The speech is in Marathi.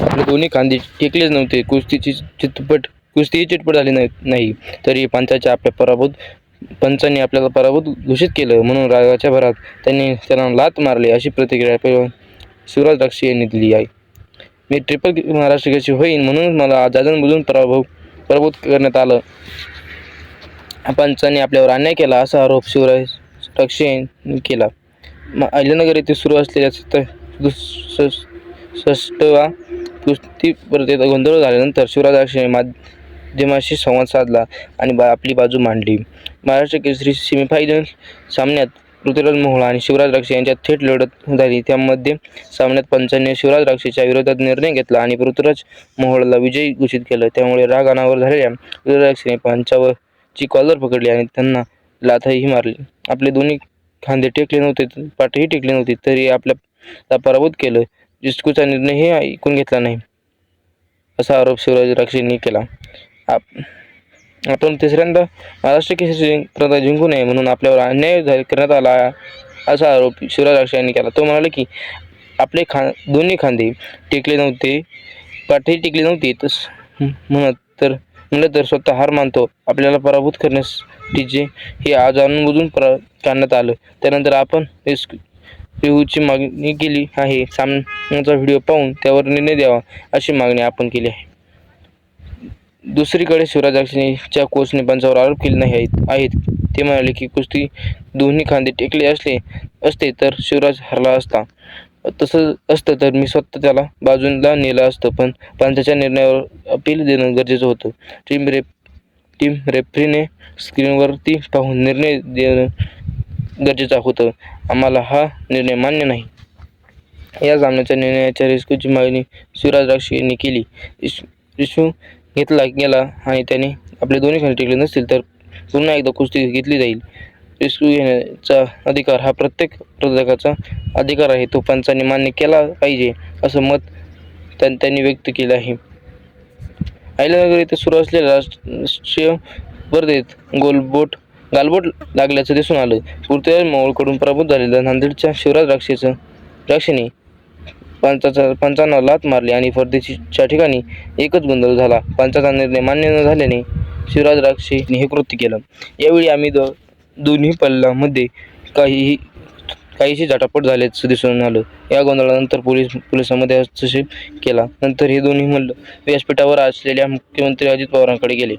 आपले दोन्ही खांदे टेकलेच नव्हते. कुस्तीची चितपट कुस्तीही चिटपट झाली नाही तरी पंचाच्या आपल्या पराभूत पंचांनी आपल्याला पराभूत घोषित केलं. म्हणून रागाच्या भरात त्यांनी त्यांना लात मारली. अशी प्रतिक्रिया शिवराज राक्षी यांनी दिली आहे. मी ट्रिपल महाराष्ट्र कशी होईन? म्हणून मला जाजन बुजून पराभव पराभूत करण्यात आलं. पंचांनी आपल्यावर अन्याय केला असा आरोप शिवराज राक्षे यांनी केला. म- अहिल्यानगर येथे सुरू असलेल्या सत दुस- षष्टवा कुस्ती स्पर्धेत गोंधळ झाल्यानंतर शिवराज माध्यमाशी संवाद साधला आणि बा आपली बाजू मांडली. महाराष्ट्र केसरी सेमीफायनल सामन्यात पृथ्वीराज मोहळा आणि शिवराज राक्षे यांच्यात थेट लढत झाली. त्यामध्ये सामन्यात पंचांनी शिवराज राक्षेच्या विरोधात निर्णय घेतला आणि पृथ्वीराज मोहोळला विजयी घोषित केलं. त्यामुळे राग अनावर झालेल्या पृथ्वीराज राक्षेने पंचावरची कॉलर पकडली आणि त्यांना लाथही मारली. आपले दोन्ही खांदे टेकले नव्हते पाठही टेकले नव्हते तरी आपल्याला पराभूत केलं. जिस्कूचा निर्णयही ऐकून घेतला नाही. असा आरोप शिवराज राक्षेंनी केला. आप आपण तिसऱ्यांदा महाराष्ट्र केसरी स्पर्धा जिंकू नये म्हणून आपल्यावर अन्याय करण्यात आला असा आरोप शिवराज राक्षे यांनी केला. तो म्हणाला की आपले खा दोन्ही खांदे टेकले नव्हते पाठी टेकली नव्हती तस म्हणत तर म्हणलं तर स्वतः हार मानतो. आपल्याला पराभूत करण्यासाठी जे हे आज आणून परा काढण्यात आलं. त्यानंतर आपण रिस्क रिव्ह्यूची मागणी केली आहे. सामन्याचा व्हिडिओ पाहून त्यावर निर्णय द्यावा अशी मागणी आपण केली आहे. दुसरीकडे शिवराज राक्षेच्या कोचने पंचावर आरोप केले नाही आहेत आहेत. ते म्हणाले की कुस्ती दोन्ही खांदे टेकले असले असते तर शिवराज हरला असता. तसं असतं तर मी स्वतः त्याला बाजूला नेलं असतं पण पंचाच्या निर्णयावर अपील देणं गरजेचं होतं. टीम रेप टीम रेफरीने स्क्रीनवरती पाहून निर्णय देणं गरजेचं होतं. आम्हाला हा निर्णय मान्य नाही. या सामन्याच्या निर्णयाच्या रिस्कूची मागणी शिवराज राक्षे यांनी केली. इश इशू घेतला गेला आणि त्याने आपले दोन्ही खाली टिकले नसतील तर पुन्हा एकदा कुस्ती घेतली जाईल. रिस्क्यू घेण्याचा अधिकार हा प्रत्येक प्रदर्शकाचा अधिकार आहे. तो पंचांनी मान्य केला पाहिजे असं मत त्यां त्यांनी व्यक्त केलं आहे. अहिल्यानगर येथे सुरू असलेल्या राष्ट्रीय स्पर्धेत गोलबोट गालबोट लागल्याचं दिसून आलं. पृथ्वीराज मोहोळकडून पराभूत झालेल्या नांदेडच्या शिवराज राक्षेचं राक्षेने पंचाचा पंचांना लात मारली आणि परदेशीच्या ठिकाणी एकच गोंधळ झाला. पंचाचा निर्णय मान्य न झाल्याने शिवराज राक्षेने हे कृत्य केलं. यावेळी आम्ही द दोन्ही पल्ल्यामध्ये काहीही काहीशी झटापट झाल्याचं दिसून आलं. या गोंधळानंतर पोलीस पोलिसांमध्ये हस्तक्षेप केला. नंतर हे दोन्ही मल्ल व्यासपीठावर असलेल्या मुख्यमंत्री अजित पवारांकडे गेले.